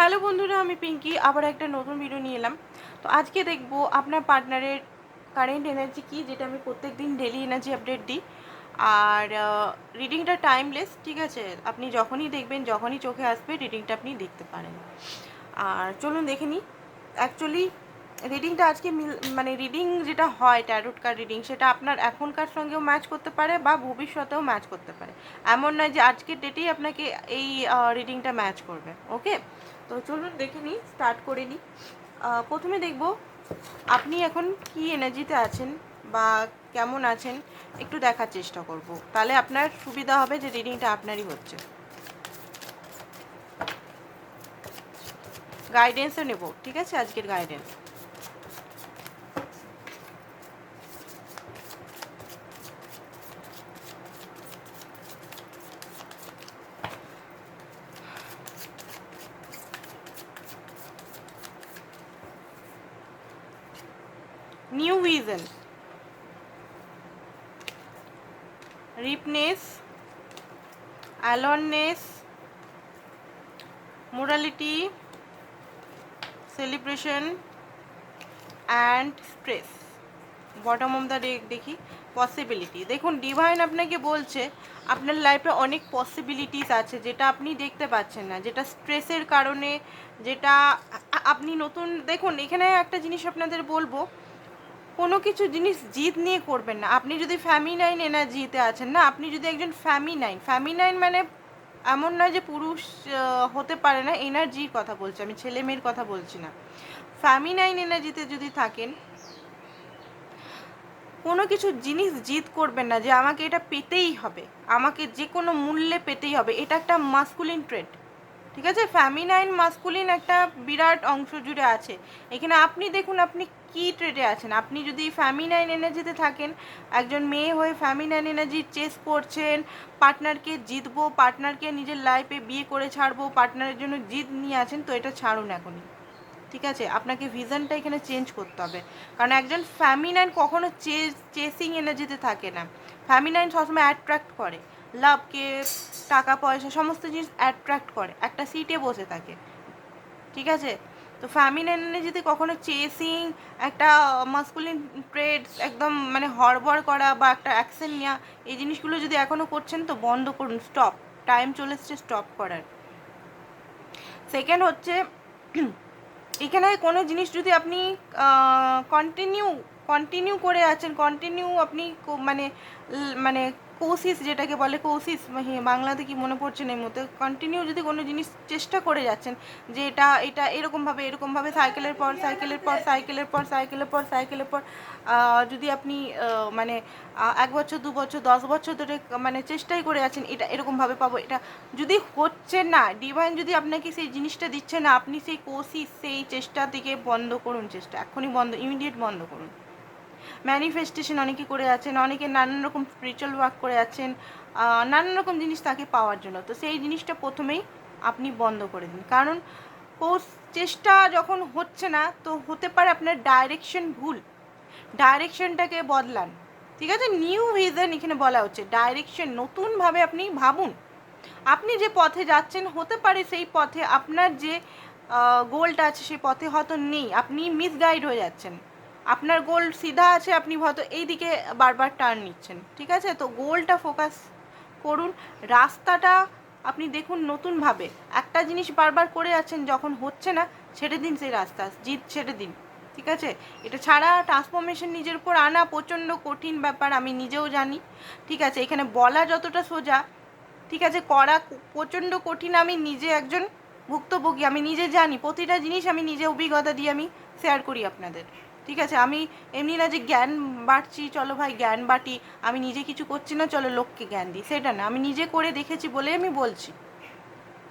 Hello বন্ধুরা, আমি পিঙ্কি। আবার একটা নতুন ভিডিও নিয়ে এলাম। তো আজকে দেখব আপনার পার্টনারের কারেন্ট এনার্জি কি, যেটা আমি প্রত্যেক দিন ডেলি এনার্জি আপডেট দিই। আর রিডিংটা টাইমলেস ঠিক আছে? আপনি যখনই দেখবেন, যখনই চোখে আসবে রিডিংটা আপনি দেখতে পারেন। আর চলুন দেখে নিই। অ্যাকচুয়ালি রিডিংটা আজকে মিল মানে রিডিং যেটা হয় ট্যারোট কার্ড রিডিং সেটা আপনার এখনকার সঙ্গেও ম্যাচ করতে পারে বা ভবিষ্যতেও ম্যাচ করতে পারে। এমন নয় যে আজকের ডেটেই আপনাকে এই রিডিংটা ম্যাচ করবে ওকে তো চলুন দেখে নিই স্টার্ট করে নিই। প্রথমে দেখব, আপনি এখন কি এনার্জিতে আছেন বা কেমন আছেন, একটু দেখার চেষ্টা করব। তাহলে আপনার সুবিধা হবে যে রিডিংটা আপনারই হচ্ছে। গাইডেন্সও নেব, ঠিক আছে? আজকের guidance new vision ripeness aloneness morality celebration and stress bottom of the দেখি পসিবিলিটি দেখুন ডিভাইন আপনাকে বলছে, আপনার লাইফে অনেক পসিবিলিটিস আছে, যেটা আপনি দেখতে পাচ্ছেন না। যেটা স্ট্রেসের কারণে, যেটা আপনি নতুন, দেখুন, এখানে একটা জিনিস আপনাদের বলব কোনো কিছু জিনিস জিত নিয়ে করবেন না। আপনি যদি ফ্যামিনাইন এনার্জিতে আছেন না, আপনি যদি একজন ফ্যামিনাইন ফ্যামিনাইন মানে এমন নয় যে পুরুষ হতে পারে না এনার্জির কথা বলছি আমি, ছেলে মেয়ের কথা বলছি না। ফ্যামিনাইন এনার্জিতে যদি থাকেন, কোনো কিছু জিনিস জিত করবেন না যে আমাকে এটা পেতেই হবে, আমাকে যে কোনো মূল্যে পেতেই হবে, এটা একটা মাস্কুলিন ট্রেড ঠিক আছে? ফ্যামিনাইন মাস্কুলিন একটা বিরাট অংশ জুড়ে আছে। এখানে আপনি দেখুন, আপনি কি ট্রেডে আছেন? আপনি যদি ফ্যামিনাইন এনার্জিতে থাকেন, একজন মেয়ে হয়ে ফ্যামিনাইন এনার্জি চেস করছেন পার্টনারকে জিতবো পার্টনারকে নিজের লাইফে বিয়ে করে ছাড়বো পার্টনারের জন্য জিত নিয়ে আছেন, তো এটা ছাড়ুন এখনই। ঠিক আছে? আপনাকে ভিশনটা এখানে চেঞ্জ করতে হবে। কারণ একজন ফ্যামিনাইন কখনো চেস চেসিং এনার্জিতে থাকে না। ফ্যামিনাইন সবসময় অ্যাট্রাক্ট করে। লাভকে, টাকা, পয়সা, সমস্ত জিনিস অ্যাট্রাক্ট করে। একটা সিটে বসে থাকে। ঠিক আছে? তো ফ্যামিনাইন এনার্জিতে কখনো চেসিং একটা মাস্কুলিন ট্রেডস একদম মানে হড়বড় করা বা একটা অ্যাকশন নেওয়া, এই জিনিসগুলো যদি এখনও করছেন তো বন্ধ করুন। স্টপ টাইম চলে এসছে স্টপ করার। সেকেন্ড হচ্ছে, এখানে কোনো জিনিস যদি আপনি কন্টিনিউ কন্টিনিউ করে আছেন কন্টিনিউ আপনি মানে মানে কোসিস যেটাকে বলে, কোসিস বাংলাতে কি মনে পড়ছে না এই মতো কন্টিনিউ যদি কোনো জিনিস চেষ্টা করে যাচ্ছেন যে এটা এটা এরকমভাবে এরকমভাবে সাইকেলের পর সাইকেলের পর সাইকেলের পর সাইকেলের পর সাইকেলের পর যদি আপনি মানে এক বছর, দু বছর, দশ বছর ধরে মানে চেষ্টাই করে যাচ্ছেন এটা এরকমভাবে পাবো, এটা যদি হচ্ছে না ডিভাইন যদি আপনাকে সেই জিনিসটা দিচ্ছে না, আপনি সেই কোশিস সেই চেষ্টা থেকে বন্ধ করুন, চেষ্টা এখনই বন্ধ ইমিডিয়েট বন্ধ করুন। ম্যানিফেস্টেশন অনেকে করে আছেন, অনেকে নানান রকম স্পিরিচুয়াল ওয়ার্ক করে আছেন নানান রকম জিনিস তাকে পাওয়ার জন্য। তো সেই জিনিসটা প্রথমেই আপনি বন্ধ করে দিন। কারণ চেষ্টা যখন হচ্ছে না, তো হতে পারে আপনার ডাইরেকশন ভুল। ডাইরেকশনটাকে বদলান। ঠিক আছে? নিউ ভিজন এখানে বলা হচ্ছে। ডাইরেকশন নতুনভাবে আপনি ভাবুন। আপনি যে পথে যাচ্ছেন, হতে পারে সেই পথে আপনার যে গোলটা আছে, সেই পথে হয়তো নেই। আপনি মিসগাইড হয়ে যাচ্ছেন। আপনার গোল সিধা আছে, আপনি হয়তো এই দিকে বারবার টার্ন নিচ্ছেন, ঠিক আছে? তো গোলটা ফোকাস করুন। রাস্তাটা আপনি দেখুন নতুনভাবে। একটা জিনিস বারবার করে যাচ্ছেন যখন হচ্ছে না, ছেড়ে দিন সেই রাস্তা, জিত ছেড়ে দিন, ঠিক আছে? এটা ছাড়া ট্রান্সফরমেশন নিজের উপর আনা প্রচণ্ড কঠিন ব্যাপার, আমি নিজেও জানি, ঠিক আছে? এখানে বলা যতটা সোজা, ঠিক আছে? করা প্রচণ্ড কঠিন, আমি নিজে একজন ভুক্তভোগী, আমি নিজে জানি, প্রতিটা জিনিস আমি নিজে অভিজ্ঞতা দিয়ে আমি শেয়ার করি আপনাদের। ঠিক আছে? আমি এমনি না যে জ্ঞান বাড়ছি, চলো ভাই জ্ঞান বাটি। আমি নিজে কিছু করছি না, চলো লোককে জ্ঞান দিই। সেটা না, আমি নিজে করে দেখেছি বলে আমি বলছি।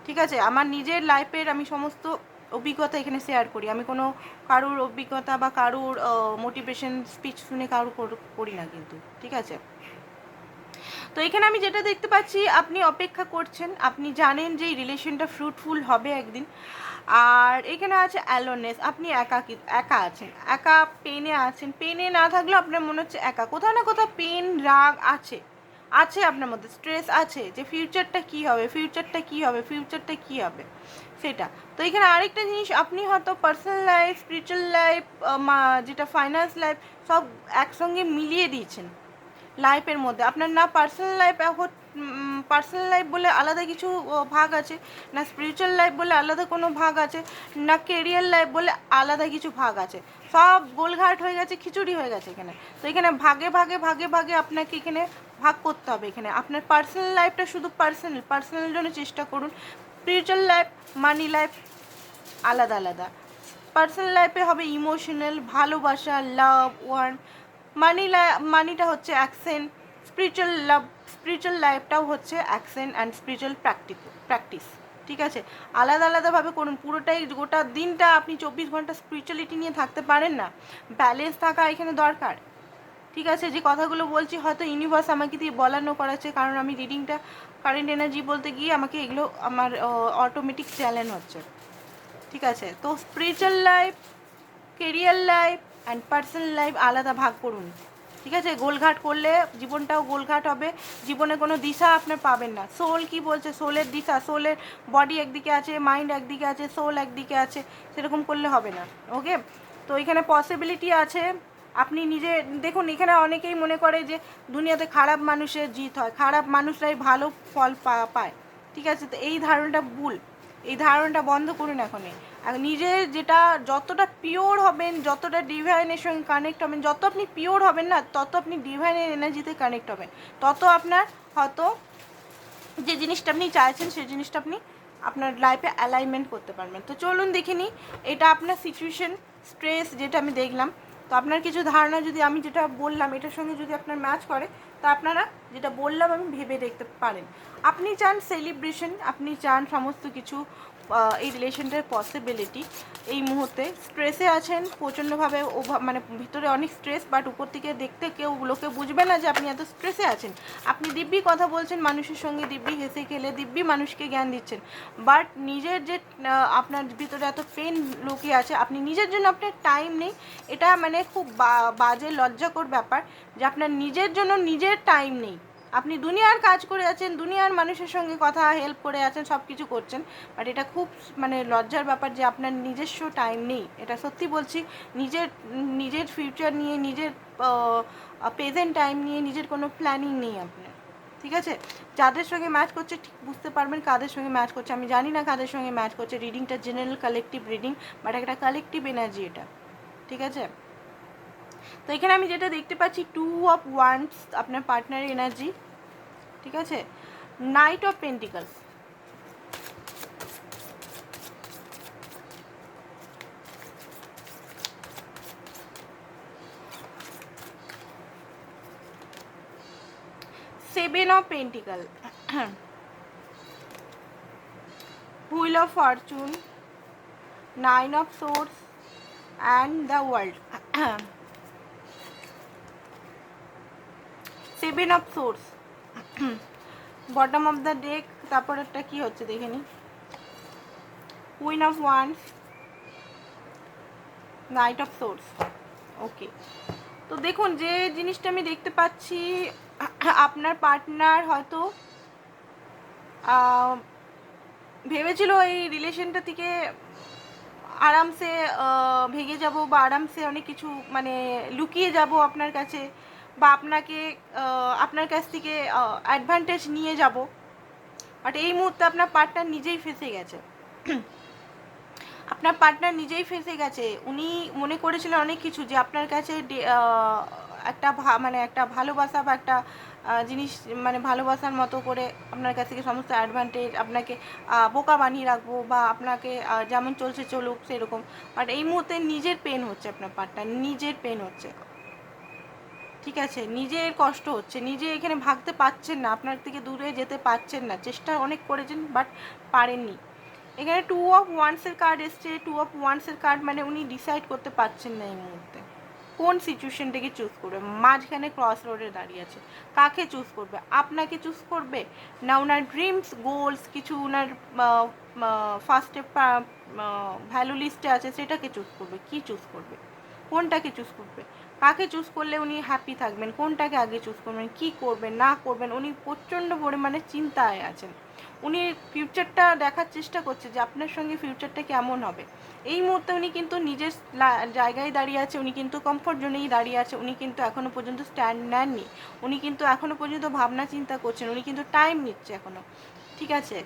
ঠিক আছে? আমার নিজের লাইফের আমি সমস্ত অভিজ্ঞতা এখানে শেয়ার করি। আমি কোনো কারুর অভিজ্ঞতা বা কারুর মোটিভেশন স্পিচ শুনে কারুর করি না কিন্তু। ঠিক আছে? তো এখানে আমি যেটা দেখতে পাচ্ছি, আপনি অপেক্ষা করছেন। আপনি জানেন যে এই রিলেশনটা ফ্রুটফুল হবে একদিন। আর এখানে আছে অ্যালোনেস আপনি একা কি একা আছেন, একা পেনে আছেন, পেনে না থাকলেও আপনার মনে হচ্ছে একা, কোথাও না কোথাও পেন, রাগ আছে আছে আপনার মধ্যে স্ট্রেস আছে যে ফিউচারটা কি হবে ফিউচারটা কি হবে ফিউচারটা কি হবে, সেটা। তো এখানে আরেকটা জিনিস, আপনি হয়তো পার্সোনাল লাইফ স্পিরিচুয়াল লাইফ যেটা ফাইন্যান্স লাইফ সব একসঙ্গে মিলিয়ে দিয়েছেন। লাইফের মধ্যে, আপনার না পার্সোনাল লাইফ পার্সোনাল লাইফ বলে আলাদা কিছু ভাগ আছে। না স্পিরিচুয়াল লাইফ বলে আলাদা কোনো ভাগ আছে, না কেরিয়ার লাইফ বলে আলাদা কিছু ভাগ আছে। সব গোলঘাট হয়ে গেছে, খিচুড়ি হয়ে গেছে এখানে। তো এখানে ভাগে ভাগে ভাগে ভাগে আপনাকে এখানে ভাগ করতে হবে এখানে। আপনার পার্সোনাল লাইফটা শুধু পার্সোনাল পার্সোনাল জন্য চেষ্টা করুন। স্পিরিচুয়াল লাইফ মানি লাইফ আলাদা আলাদা। পার্সোনাল লাইফে হবে ইমোশনাল ভালোবাসা লাভ ওয়ার্ম মানি মানিটা হচ্ছে অ্যাকসেন্ট স্পিরিচুয়াল লাভ স্পিরিচুয়াল লাইফটাও হচ্ছে accent and spiritual practice practice ঠিক আছে? আলাদা আলাদাভাবে করুন পুরোটাই গোটা দিনটা আপনি চব্বিশ ঘণ্টা স্পিরিচুয়ালিটি নিয়ে থাকতে পারেন না। ব্যালেন্স থাকা এখানে দরকার, ঠিক আছে? যে কথাগুলো বলছি, হয়তো ইউনিভার্স আমাকে দিয়ে বলানো করাচ্ছে, কারণ আমি রিডিংটা কারেন্ট এনার্জি বলতে গিয়ে আমাকে এগুলো আমার অটোমেটিক চ্যালেঞ্জ হচ্ছে, ঠিক আছে? তো spiritual life career life and personal life আলাদা ভাগ করুন। ঠিক আছে? গোলঘাট করলে জীবনটাও গোলঘাট হবে। জীবনে কোনো দিশা আপনার পাবেন না। সোল কি বলছে? সোলের দিশা, সোলের বডি একদিকে আছে মাইন্ড একদিকে আছে সোল একদিকে আছে, সেরকম করলে হবে না। ওকে তো এখানে পসিবিলিটি আছে। আপনি নিজে, দেখুন, এখানে অনেকেই মনে করে যে দুনিয়াতে খারাপ মানুষের জিত হয়। খারাপ মানুষরাই ভালো ফল পায়। ঠিক আছে? তো এই ধারণাটা ভুল। এই ধারণাটা বন্ধ করুন এখনই। নিজে যেটা যতটা পিওর হবেন, যতটা ডিভাইনের সঙ্গে কানেক্ট হবেন, যত আপনি পিওর হবেন না, তত আপনি ডিভাইনের এনার্জিতে কানেক্ট হবেন। তত আপনার হয়তো যে জিনিসটা আপনি চাইছেন, সেই জিনিসটা আপনি আপনার লাইফে অ্যালাইনমেন্ট করতে পারবেন। তো চলুন দেখে নিই, এটা আপনার সিচুয়েশন স্ট্রেস যেটা আমি দেখলাম তো আপনার কিছু ধারণা যদি আমি যেটা বললাম, এটার সঙ্গে যদি আপনার ম্যাচ করে, তা আপনারা যেটা বললাম আমি ভেবে দেখতে পারেন। আপনি চান সেলিব্রেশন আপনি চান সমস্ত কিছু এই রিলেশনটার পসিবিলিটি এই মুহূর্তে স্ট্রেসে আছেন প্রচণ্ডভাবে মানে ভিতরে অনেক স্ট্রেস বাট উপর থেকে দেখতে কেউ, লোকে বুঝবে না যে আপনি এত স্ট্রেসে আছেন। আপনি দিব্যি কথা বলছেন মানুষের সঙ্গে, দিব্যি হেসে খেলে, দিব্যি মানুষকে জ্ঞান দিচ্ছেন। বাট নিজের যে আপনার ভিতরে এত পেন লোকে আছে, আপনি নিজের জন্য আপনার টাইম নেই। এটা মানে খুব বাজে, লজ্জাকর ব্যাপার যে আপনার নিজের জন্য নিজের টাইম নেই। আপনি দুনিয়ার কাজ করে আছেন, দুনিয়ার মানুষের সঙ্গে কথা হেল্প করে আছেন সব কিছু করছেন বাট এটা খুব মানে লজ্জার ব্যাপার যে আপনার নিজস্ব টাইম নেই। এটা সত্যি বলছি, নিজের নিজের ফিউচার নিয়ে, নিজের প্রেজেন্ট টাইম নিয়ে, নিজের কোনো প্ল্যানিং নেই আপনার। ঠিক আছে? যাদের সঙ্গে ম্যাচ করছে, ঠিক বুঝতে পারবেন কাদের সঙ্গে ম্যাচ করছে। আমি জানি না কাদের সঙ্গে ম্যাচ করছে। রিডিংটা জেনারেল কালেকটিভ রিডিং বাট একটা কালেকটিভ এনার্জি এটা। ঠিক আছে? তো এখানে আমি যেটা দেখতে পাচ্ছি টু অফ ওয়ান্স আপনার পার্টনার এনার্জি ঠিক আছে? Knight of pentacles seven of pentacle wheel of fortune nine of swords and the world seven of swords bottom of the deck তারপর একটা কি হচ্ছে দেখে নি? Queen of wands knight of swords okay তো দেখুন, যে জিনিসটা আমি দেখতে পাচ্ছি, আপনার পার্টনার হয়তো ভেবেছিল এই রিলেশনটা থেকে আরামসে ভেঙে যাব বা আরামসে অনেক কিছু মানে লুকিয়ে যাব আপনার কাছে। বা আপনাকে আপনার কাছ থেকে অ্যাডভান্টেজ নিয়ে যাব। বাট এই মুহূর্তে আপনার পার্টনার নিজেই ফেসে গেছে। আপনার পার্টনার নিজেই ফেসে গেছে। উনি মনে করেছিলেন অনেক কিছু যে আপনার কাছে একটা মানে একটা ভালোবাসা বা একটা জিনিস মানে ভালোবাসার মতো করে আপনার কাছ থেকে সমস্ত অ্যাডভান্টেজ আপনাকে বোকা বানিয়ে রাখব বা আপনাকে যেমন চলছে চলুক সেরকম। বাট এই মুহূর্তে নিজের পেন হচ্ছে আপনার পার্টনার নিজের পেন হচ্ছে। ঠিক আছে, নিজের কষ্ট হচ্ছে, নিজে এখানে ভাগতে পারছেন না, আপনার থেকে দূরে যেতে পারছেন না, চেষ্টা অনেক করেছেন বাট পারেননি। এখানে টু অফ ওয়ান্সের কার্ড এসছে টু অফ ওয়ান্সের কার্ড মানে উনি ডিসাইড করতে পারছেন না এই মুহূর্তে। কোন সিচুয়েশনটাকে চুজ করবে? মাঝখানে ক্রস রোডে দাঁড়িয়ে আছে। কাকে চুজ করবে? আপনাকে চুজ করবে? না ওনার ড্রিমস গোলস কিছু ওনার ফার্স্টে ভ্যালু লিস্টে আছে, সেটাকে চুজ করবে। কি চুজ করবে? কোনটাকে চুজ করবে? কাকে চুজ করলে উনি হ্যাপি থাকবেন? কোনটাকে আগে চুজ করবেন? কি করবেন? না করবেন? উনি প্রচণ্ড পরিমাণে চিন্তায় আছেন। উনি ফিউচারটা দেখার চেষ্টা করছে যে আপনার সঙ্গে ফিউচারটা কেমন হবে। এই মুহূর্তে উনি কিন্তু নিজের জায়গায় দাঁড়িয়ে আছে, উনি কিন্তু কমফোর্ট জোনেই দাঁড়িয়ে আছে, উনি কিন্তু এখনও পর্যন্ত স্ট্যান্ড নেননি। উনি কিন্তু এখনও পর্যন্ত ভাবনা চিন্তা করছেন, উনি কিন্তু টাইম নিচ্ছে এখনও। ঠিক আছে।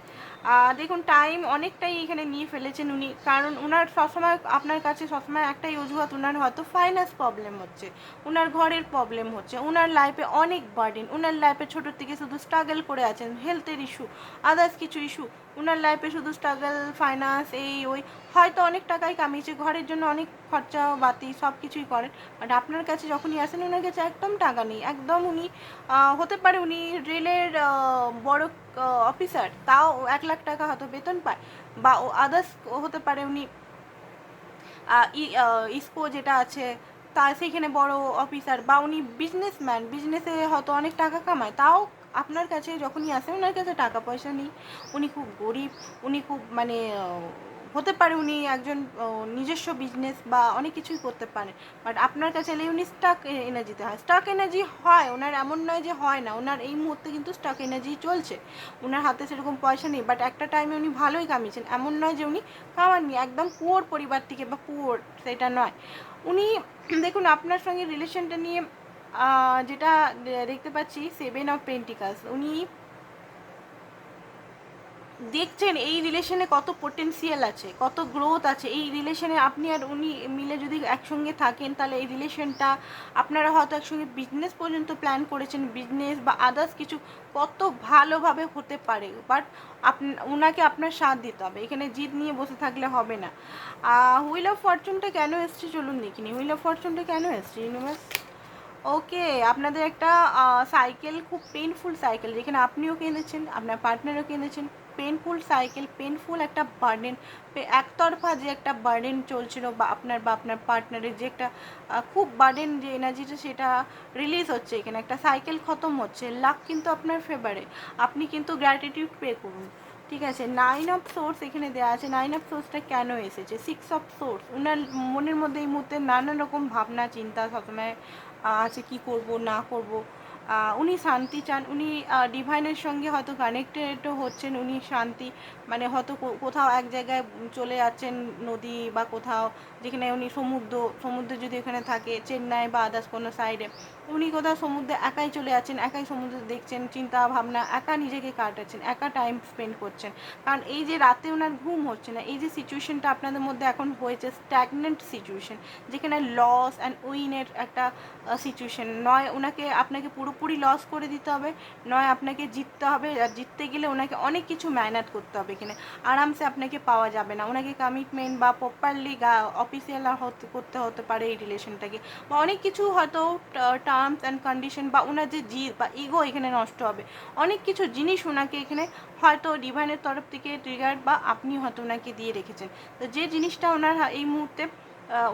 দেখুন টাইম অনেকটাই এখানে নিয়ে ফেলেছেন উনি। কারণ ওনার সবসময় আপনার কাছে সবসময় একটাই অজুহাত ওনার হয়তো ফাইন্যান্স প্রবলেম হচ্ছে ওনার ঘরের প্রবলেম হচ্ছে ওনার লাইফে অনেক বার্ডেন ওনার লাইফে ছোটোর থেকে শুধু স্ট্রাগল করে আছেন হেলথের ইস্যু আদার্স কিছু ইস্যু ওনার লাইফে শুধু স্ট্রাগল ফাইন্যান্স এই, ওই, হয়তো অনেক টাকাই কামিয়েছে, ঘরের জন্য অনেক খরচা, বাতি সব কিছুই করেন বাট আপনার কাছে যখনই আসেন ওনার কাছে একদম টাকা নেই, একদম উনি হতে পারে উনি রেলের বড় অফিসার, তাও এক লাখ টাকা হয়তো বেতন পায় বা ও আদার্স হতে পারে উনি ইস্পো যেটা আছে, তা সেইখানে বড় অফিসার বা উনি বিজনেসম্যান বিজনেসে হয়তো অনেক টাকা কামায়, তাও আপনার কাছে যখনই আসে, ওনার কাছে টাকা পয়সা নেই। উনি খুব গরিব, উনি খুব মানে হতে পারে উনি একজন নিজস্ব বিজনেস বা অনেক কিছুই করতে পারেন বাট আপনার কাছে এলে উনি স্টাক এনার্জিতে হয়। স্টাক এনার্জি হয়, ওনার এমন নয় যে হয় না। ওনার এই মুহূর্তে কিন্তু স্টাক এনার্জি চলছে। ওনার হাতে সেরকম পয়সা নেই। বাট একটা টাইমে উনি ভালোই কামিয়েছেন। এমন নয় যে উনি কামাননি। একদম পুয়োর পরিবার থেকে বা পুয়োর সেটা নয়। উনি, দেখুন, আপনার সঙ্গে রিলেশনটা নিয়ে যেটা দেখতে পাচ্ছি সেভেন অফ পেন্টিকাস উনি দেখছেন, এই রিলেশনে কত পোটেন্সিয়াল আছে, কত গ্রোথ আছে, এই রিলেশনে আপনি আর উনি মিলে যদি একসঙ্গে থাকেন, তাহলে এই রিলেশনটা আপনারা হয়তো একসঙ্গে বিজনেস পর্যন্ত প্ল্যান করেছেন বিজনেস বা আদার্স কিছু কত ভালোভাবে হতে পারে বাট আপ ওনাকে আপনার সাথ দিতে হবে, এখানে জিদ নিয়ে বসে থাকলে হবে না। হুইল অফ ফরচুনটা কেন এসছে চলুন দেখিনি হুইল অফ ফরচুনটা কেন এসছে ইউনিভার্স ওকে আপনাদের একটা সাইকেল খুব পেনফুল সাইকেল যেখানে আপনিও কেঁদেছেন, আপনার পার্টনারও কিনেছেন পেনফুল সাইকেল পেনফুল একটা বার্ডেন একতরফা যে একটা বার্ডেন চলছিল বা আপনার বা আপনার পার্টনারের যে একটা খুব বার্ডেন যে এনার্জিটা সেটা রিলিজ হচ্ছে এখানে, একটা সাইকেল খতম হচ্ছে লাক কিন্তু আপনার ফেভারে আপনি কিন্তু গ্র্যাটিটিউড পে করুন, ঠিক আছে? নাইন অফ সোর্স এখানে দেওয়া আছে নাইন অফ সোর্সটা কেন এসেছে? সিক্স অফ সোর্স ওনার মনের মধ্যে এই মুহূর্তে নানান রকম ভাবনা, চিন্তা, সবসময় আছে কি করব, না করব। উনি শান্তি চান। উনি ডিভাইনের সঙ্গে হয়তো কানেক্টেডও হচ্ছেন। উনি শান্তি মানে হয়তো কোথাও এক জায়গায় চলে যাচ্ছেন নদী বা কোথাও। যেখানে উনি সমুদ্র সমুদ্র যদি এখানে থাকে, চেন্নাই বা আদার্স কোনো সাইডে উনি কোথাও সমুদ্রে একাই চলে যাচ্ছেন, একাই সমুদ্র দেখছেন, চিন্তা ভাবনা, একা নিজেকে কাটাচ্ছেন, একা টাইম স্পেন্ড করছেন। কারণ এই যে রাতে ওনার ঘুম হচ্ছে না, এই যে সিচুয়েশনটা আপনাদের মধ্যে এখন হয়েছে স্ট্যাগনেন্ট সিচুয়েশন যেখানে লস অ্যান্ড উইনের একটা সিচুয়েশন নয় ওনাকে আপনাকে পুরোপুরি লস করে দিতে হবে, নয়, আপনাকে জিততে হবে, আর জিততে গেলে ওনাকে অনেক কিছু মেহনত করতে হবে এখানে। আরামসে আপনাকে পাওয়া যাবে না। ওনাকে কমিটমেন্ট বা প্রপারলি অফিসিয়াল হতে, করতে হতে পারে এই রিলেশনটাকে বা অনেক কিছু হয়তো টার্মস অ্যান্ড কন্ডিশন বা ওনার যে জিদ বা ইগো এখানে নষ্ট হবে। অনেক কিছু জিনিস ওনাকে এখানে হয়তো ডিভাইনের তরফ থেকে ট্রিগার বা আপনি হয়তো ওনাকে দিয়ে রেখেছেন। তো যে জিনিসটা ওনার এই মুহূর্তে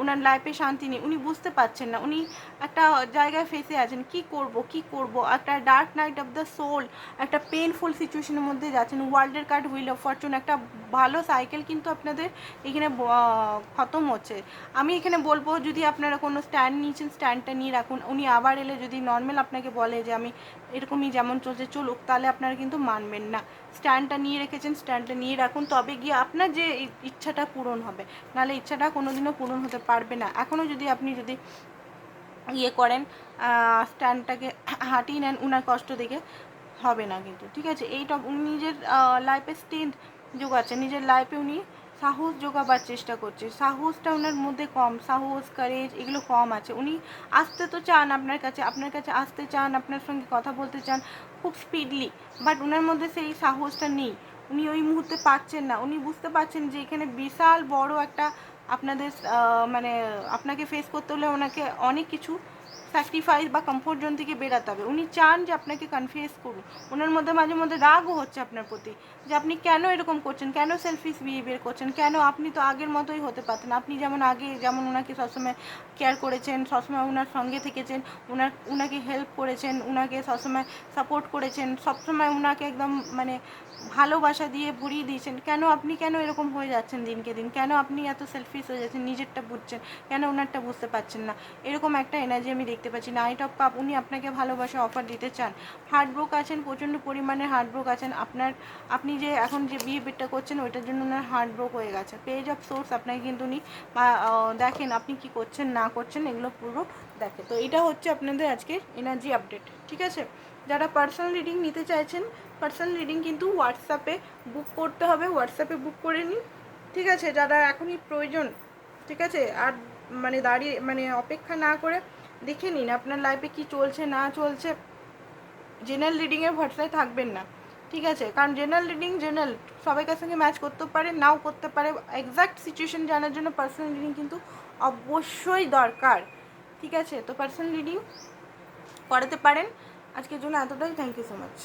ওনার লাইফে শান্তি নেই। উনি বুঝতে পারছেন না। উনি একটা জায়গায় ফেসে আছেন। কি করব কি করব? একটা dark night of the soul একটা পেনফুল সিচুয়েশনের মধ্যে যাচ্ছেন। ওয়ার্ল্ডের কার্ড হুইল অফ ফরচুন একটা ভালো সাইকেল কিন্তু আপনাদের এখানে খতম হচ্ছে। আমি এখানে বলব, যদি আপনারা কোনো স্ট্যান্ড নিয়েছেন স্ট্যান্ডটা নিয়ে রাখুন। উনি আবার এলে যদি নর্মাল আপনাকে বলে যে, আমি এরকমই যেমন চলছে, চলুক, তাহলে আপনারা কিন্তু মানবেন না। স্ট্যান্ডটা নিয়ে রেখেছেন স্ট্যান্ডটা নিয়ে রাখুন, তবে গিয়ে আপনার যে ইচ্ছাটা পূরণ হবে, নাহলে ইচ্ছাটা কোনোদিনও পূরণ হতে পারবে না। এখনও যদি আপনি যদি ইয়ে করেন স্ট্যান্ডটাকে হাঁটিয়ে নেন, উনার কষ্ট দেখে হবে না কিন্তু, ঠিক আছে? এইটা উনি নিজের লাইফে স্ট্রেন্থ যোগাচ্ছেন নিজের লাইফে উনি সাহস যোগাবার চেষ্টা করছে। সাহসটা ওনার মধ্যে কম, সাহস কারেজ এগুলো কম আছে। উনি আসতে তো চান আপনার কাছে আপনার কাছে আসতে চান, আপনার সঙ্গে কথা বলতে চান খুব স্পিডলি বাট ওনার মধ্যে সেই সাহসটা নেই। উনি ওই মুহূর্তে পাচ্ছেন না। উনি বুঝতে পারছেন যে এখানে বিশাল বড় একটা আপনাদের মানে আপনাকে ফেস করতে হলে ওনাকে অনেক কিছু স্যাক্রিফাইস বা কমফোর্ট জোন থেকে বেরাতে হবে। উনি চান যে আপনাকে কনফিউজ করুন ওনার মধ্যে মাঝে মধ্যে রাগও হচ্ছে আপনার প্রতি, যে আপনি কেন এরকম করছেন, কেন সেলফিশ বিহেভিয়ার করছেন, কেন আপনি তো আগের মতোই হতে পারতেন। আপনি যেমন আগে, যেমন ওনাকে সবসময় কেয়ার করেছেন, সবসময় ওনার সঙ্গে থেকেছেন ওনার ওনাকে হেল্প করেছেন ওনাকে সবসময় সাপোর্ট করেছেন, সবসময় ওনাকে একদম মানে ভালোবাসা দিয়ে ভরিয়ে দিয়েছেন। কেন আপনি কেন এরকম হয়ে যাচ্ছেন দিনকে দিন? কেন আপনি এত সেলফিস হয়ে যাচ্ছেন? নিজেরটা বুঝছেন। কেন ওনারটা বুঝতে পারছেন না? এরকম একটা এনার্জি আমি দেখতে পাচ্ছি। নাইট অফ কাপ উনি আপনাকে ভালোবাসা অফার দিতে চান। হার্টব্রোক আছেন, প্রচণ্ড পরিমাণে হার্টব্রোক আছেন। আপনার, আপনি যে এখন যে বিহেভিয়ারটা করছেন, ওইটার জন্য ওনার হার্টব্রোক হয়ে গেছে। পেজ অফ সোর্স আপনাকে কিন্তু উনি দেখেন আপনি কি করছেন, না করছেন, এগুলো পুরো দেখে তো এটা হচ্ছে আপনাদের আজকের এনার্জি আপডেট ঠিক আছে? যারা পার্সোনাল রিডিং নিতে চাইছেন পার্সোনাল রিডিং কিন্তু হোয়াটসঅ্যাপে বুক করতে হবে। হোয়াটসঅ্যাপে বুক করে নিন। ঠিক আছে? যারা এখনই প্রয়োজন, ঠিক আছে? আর মানে দাঁড়িয়ে মানে অপেক্ষা না করে দেখে নিন আপনার লাইফে কি চলছে, না চলছে। জেনারেল রিডিংয়ে ভরসায় থাকবেন না। ঠিক আছে? কারণ জেনারেল রিডিং জেনারেল সবাইকার সঙ্গে ম্যাচ করতে পারে, নাও করতে পারে। এক্সাক্ট সিচুয়েশন জানার জন্য পার্সোনাল রিডিং কিন্তু অবশ্যই দরকার। ঠিক আছে? তো পার্সোনাল রিডিং করাতে পারেন। আজকের জন্য এতটাই। Thank you so much